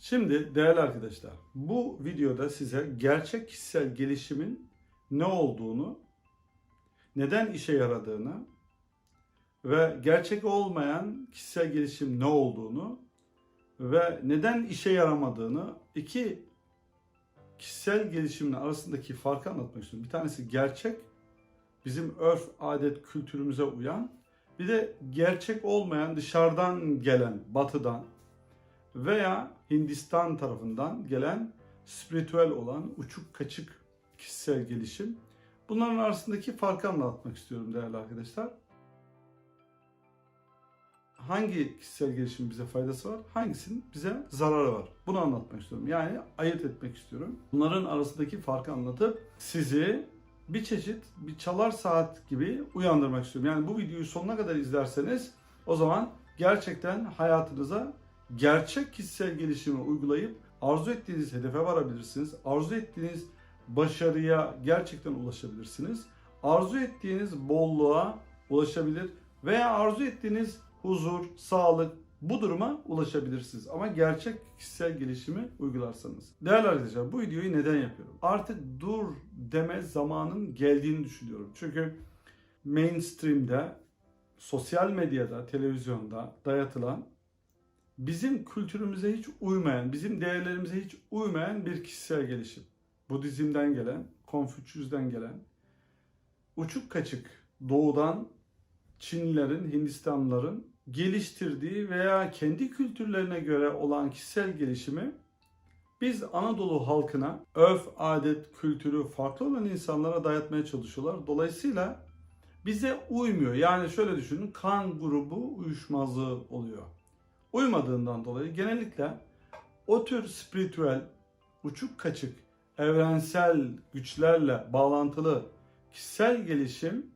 Şimdi değerli arkadaşlar, bu videoda size gerçek kişisel gelişimin ne olduğunu, neden işe yaradığını ve gerçek olmayan kişisel gelişim ne olduğunu ve neden işe yaramadığını iki kişisel gelişimin arasındaki farkı anlatmak istiyorum. Bir tanesi gerçek, bizim örf, adet, kültürümüze uyan. Bir de gerçek olmayan, dışarıdan gelen, batıdan veya Hindistan tarafından gelen spiritüel olan uçuk kaçık kişisel gelişim. Bunların arasındaki farkı anlatmak istiyorum değerli arkadaşlar. Hangi kişisel gelişimin bize faydası var, hangisinin bize zararı var? Bunu anlatmak istiyorum. Yani ayırt etmek istiyorum. Bunların arasındaki farkı anlatıp sizi bir çeşit bir çalar saat gibi uyandırmak istiyorum. Yani bu videoyu sonuna kadar izlerseniz o zaman gerçekten hayatınıza gerçek kişisel gelişimi uygulayıp arzu ettiğiniz hedefe varabilirsiniz. Arzu ettiğiniz başarıya gerçekten ulaşabilirsiniz. Arzu ettiğiniz bolluğa ulaşabilir veya arzu ettiğiniz huzur, sağlık bu duruma ulaşabilirsiniz. Ama gerçek kişisel gelişimi uygularsanız. Değerli arkadaşlar bu videoyu neden yapıyorum? Artık dur deme zamanın geldiğini düşünüyorum. Çünkü mainstream'de, sosyal medyada, televizyonda dayatılan bizim kültürümüze hiç uymayan, bizim değerlerimize hiç uymayan bir kişisel gelişim. Budizm'den gelen, Konfüçyüs'den gelen, uçuk kaçık doğudan Çinlilerin, Hindistanlıların geliştirdiği veya kendi kültürlerine göre olan kişisel gelişimi biz Anadolu halkına örf, adet, kültürü farklı olan insanlara dayatmaya çalışıyorlar. Dolayısıyla bize uymuyor. Yani şöyle düşünün kan grubu uyuşmazlığı oluyor. Uymadığından dolayı genellikle o tür spiritüel, uçuk kaçık, evrensel güçlerle bağlantılı kişisel gelişim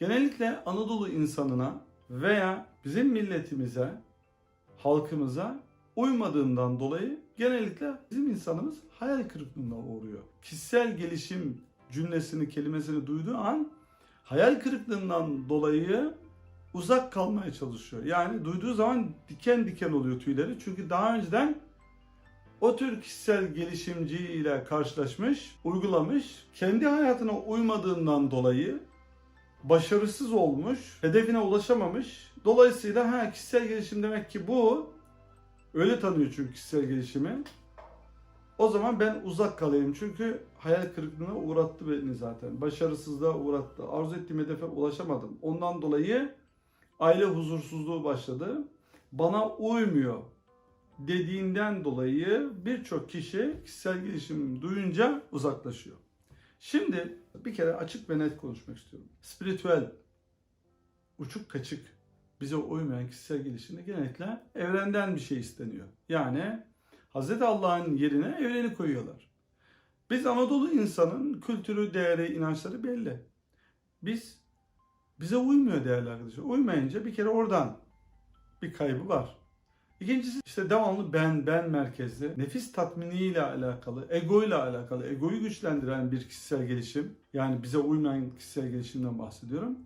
genellikle Anadolu insanına veya bizim milletimize, halkımıza uymadığından dolayı genellikle bizim insanımız hayal kırıklığına uğruyor. Kişisel gelişim cümlesini, kelimesini duyduğu an hayal kırıklığından dolayı uzak kalmaya çalışıyor. Yani duyduğu zaman diken diken oluyor tüyleri. Çünkü daha önceden o tür kişisel gelişimci ile karşılaşmış, uygulamış, kendi hayatına uymadığından dolayı başarısız olmuş, hedefine ulaşamamış. Dolayısıyla ha kişisel gelişim demek ki bu. Öyle tanıyor çünkü kişisel gelişimi. O zaman ben uzak kalayım çünkü hayal kırıklığına uğrattı beni zaten. Başarısızlığa uğrattı. Arzu ettiğim hedefe ulaşamadım. Ondan dolayı aile huzursuzluğu başladı. Bana uymuyor dediğinden dolayı birçok kişi kişisel gelişim duyunca uzaklaşıyor. Şimdi bir kere açık ve net konuşmak istiyorum. Spiritüel, uçuk kaçık, bize uymayan kişisel gelişimde genellikle evrenden bir şey isteniyor. Yani Hz. Allah'ın yerine evreni koyuyorlar. Biz Anadolu insanın kültürü, değeri, inançları belli. Biz bize uymuyor değerli arkadaşlar. Uymayınca bir kere oradan bir kaybı var. İkincisi işte devamlı ben ben merkezli, nefis tatminiyle alakalı, ego ile alakalı, egoyu güçlendiren bir kişisel gelişim. Yani bize uymayan kişisel gelişimden bahsediyorum.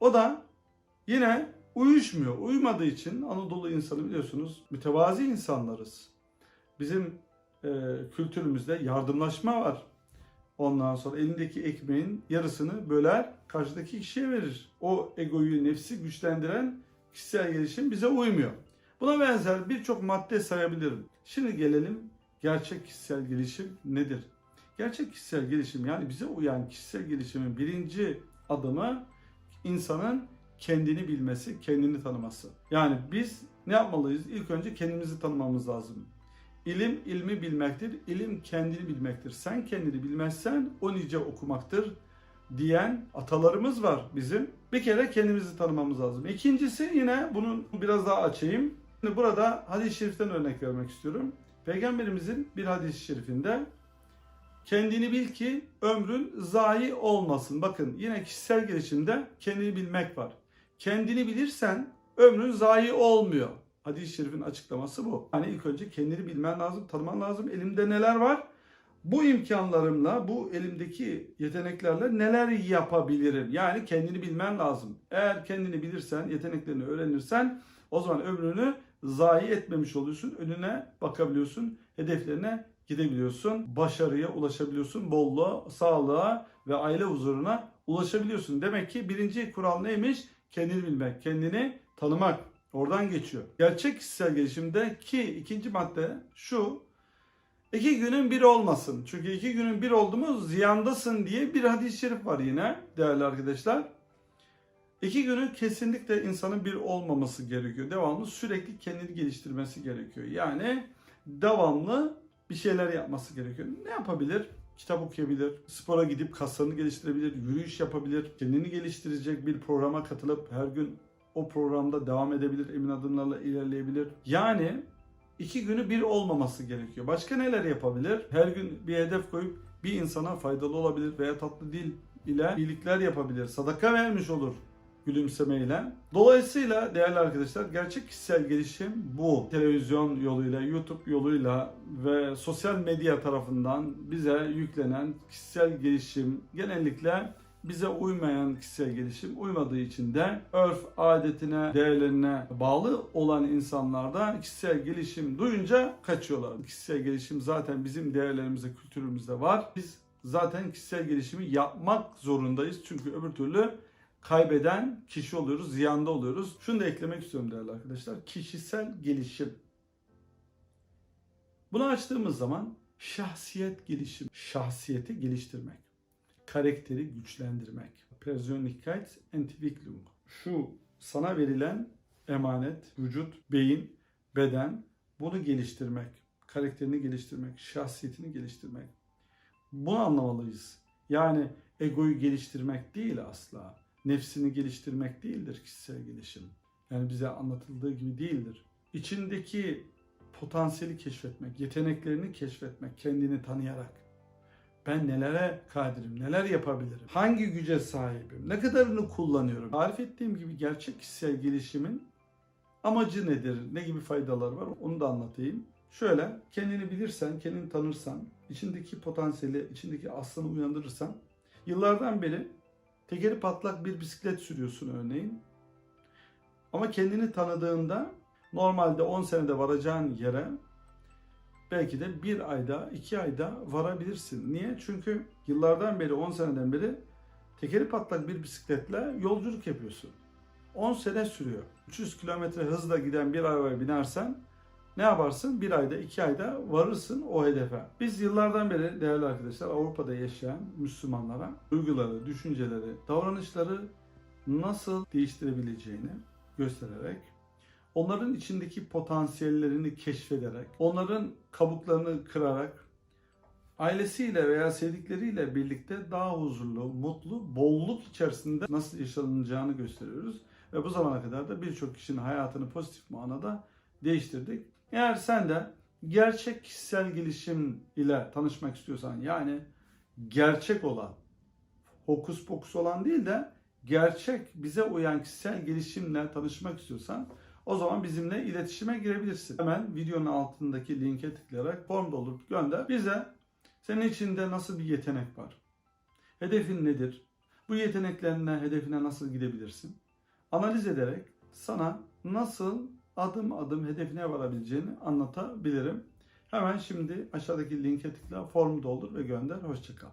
O da yine uyuşmuyor. Uymadığı için Anadolu insanı biliyorsunuz mütevazi insanlarız. Bizim e, kültürümüzde yardımlaşma var. Ondan sonra elindeki ekmeğin yarısını böler, karşıdaki kişiye verir. O egoyu, nefsi güçlendiren kişisel gelişim bize uymuyor. Buna benzer birçok madde sayabilirim. Şimdi gelelim gerçek kişisel gelişim nedir? Gerçek kişisel gelişim yani bize uyan kişisel gelişimin birinci adımı insanın kendini bilmesi, kendini tanıması. Yani biz ne yapmalıyız? İlk önce kendimizi tanımamız lazım. İlim ilmi bilmektir, ilim kendini bilmektir. Sen kendini bilmezsen o nice okumaktır diyen atalarımız var bizim. Bir kere kendimizi tanımamız lazım. İkincisi yine bunun biraz daha açayım. Şimdi burada hadis-i şeriften örnek vermek istiyorum. Peygamberimizin bir hadis-i şerifinde kendini bil ki ömrün zayi olmasın. Bakın yine kişisel gelişimde kendini bilmek var. Kendini bilirsen ömrün zayi olmuyor. Hadis-i şerifin açıklaması bu. Yani ilk önce kendini bilmen lazım, tanıman lazım. Elimde neler var? Bu imkanlarımla, bu elimdeki yeteneklerle neler yapabilirim? Yani kendini bilmen lazım. Eğer kendini bilirsen, yeteneklerini öğrenirsen o zaman ömrünü zayi etmemiş oluyorsun. Önüne bakabiliyorsun. Hedeflerine gidebiliyorsun. Başarıya ulaşabiliyorsun. Bolluğa, sağlığa ve aile huzuruna ulaşabiliyorsun. Demek ki birinci kural neymiş? Kendini bilmek, kendini tanımak. Oradan geçiyor. Gerçek kişisel gelişimde ki ikinci madde şu. İki günün bir olmasın. Çünkü iki günün bir oldu mu ziyandasın diye bir hadis-i şerif var yine değerli arkadaşlar. İki günün kesinlikle insanın bir olmaması gerekiyor. Devamlı sürekli kendini geliştirmesi gerekiyor. Yani devamlı bir şeyler yapması gerekiyor. Ne yapabilir? Kitap okuyabilir, spora gidip kaslarını geliştirebilir, yürüyüş yapabilir, kendini geliştirecek bir programa katılıp her gün o programda devam edebilir, emin adımlarla ilerleyebilir. Yani iki günü bir olmaması gerekiyor. Başka neler yapabilir? Her gün bir hedef koyup bir insana faydalı olabilir veya tatlı dil ile iyilikler yapabilir. Sadaka vermiş olur gülümsemeyle. Dolayısıyla değerli arkadaşlar gerçek kişisel gelişim bu. Televizyon yoluyla, YouTube yoluyla ve sosyal medya tarafından bize yüklenen kişisel gelişim genellikle bize uymayan kişisel gelişim uymadığı için de örf adetine, değerlerine bağlı olan insanlar da kişisel gelişim duyunca kaçıyorlar. Kişisel gelişim zaten bizim değerlerimizde, kültürümüzde var. Biz zaten kişisel gelişimi yapmak zorundayız. Çünkü öbür türlü kaybeden kişi oluyoruz, ziyanda oluyoruz. Şunu da eklemek istiyorum değerli arkadaşlar. Kişisel gelişim. Bunu açtığımız zaman şahsiyet gelişim, şahsiyeti geliştirmek, karakteri güçlendirmek. Persönlichkeitsentwicklung. Şu sana verilen emanet, vücut, beyin, beden bunu geliştirmek, karakterini geliştirmek, şahsiyetini geliştirmek. Bunu anlamalıyız. Yani egoyu geliştirmek değil asla. Nefsini geliştirmek değildir kişisel gelişim. Yani bize anlatıldığı gibi değildir. İçindeki potansiyeli keşfetmek, yeteneklerini keşfetmek, kendini tanıyarak. Ben nelere kadirim, neler yapabilirim, hangi güce sahibim, ne kadarını kullanıyorum. Tarif ettiğim gibi gerçek kişisel gelişimin amacı nedir, ne gibi faydaları var onu da anlatayım. Şöyle, kendini bilirsen, kendini tanırsan, içindeki potansiyeli, içindeki aslını uyandırırsan, yıllardan beri tekeri patlak bir bisiklet sürüyorsun örneğin. Ama kendini tanıdığında normalde 10 senede varacağın yere belki de bir ayda, iki ayda varabilirsin. Niye? Çünkü yıllardan beri, 10 seneden beri tekeri patlak bir bisikletle yolculuk yapıyorsun. 10 sene sürüyor. 300 kilometre hızla giden bir arabaya binersen ne yaparsın? Bir ayda, iki ayda varırsın o hedefe. Biz yıllardan beri değerli arkadaşlar Avrupa'da yaşayan Müslümanlara duyguları, düşünceleri, davranışları nasıl değiştirebileceğini göstererek onların içindeki potansiyellerini keşfederek, onların kabuklarını kırarak, ailesiyle veya sevdikleriyle birlikte daha huzurlu, mutlu, bolluk içerisinde nasıl yaşanacağını gösteriyoruz. Ve bu zamana kadar da birçok kişinin hayatını pozitif manada değiştirdik. Eğer sen de gerçek kişisel gelişim ile tanışmak istiyorsan yani gerçek olan, hokus pokus olan değil de gerçek bize uyan kişisel gelişimle tanışmak istiyorsan o zaman bizimle iletişime girebilirsin. Hemen videonun altındaki linke tıklayarak form doldurup gönder. Bize senin içinde nasıl bir yetenek var? Hedefin nedir? Bu yeteneklerine, hedefine nasıl gidebilirsin? Analiz ederek sana nasıl adım adım hedefine varabileceğini anlatabilirim. Hemen şimdi aşağıdaki linke tıkla, formu doldur ve gönder. Hoşçakal.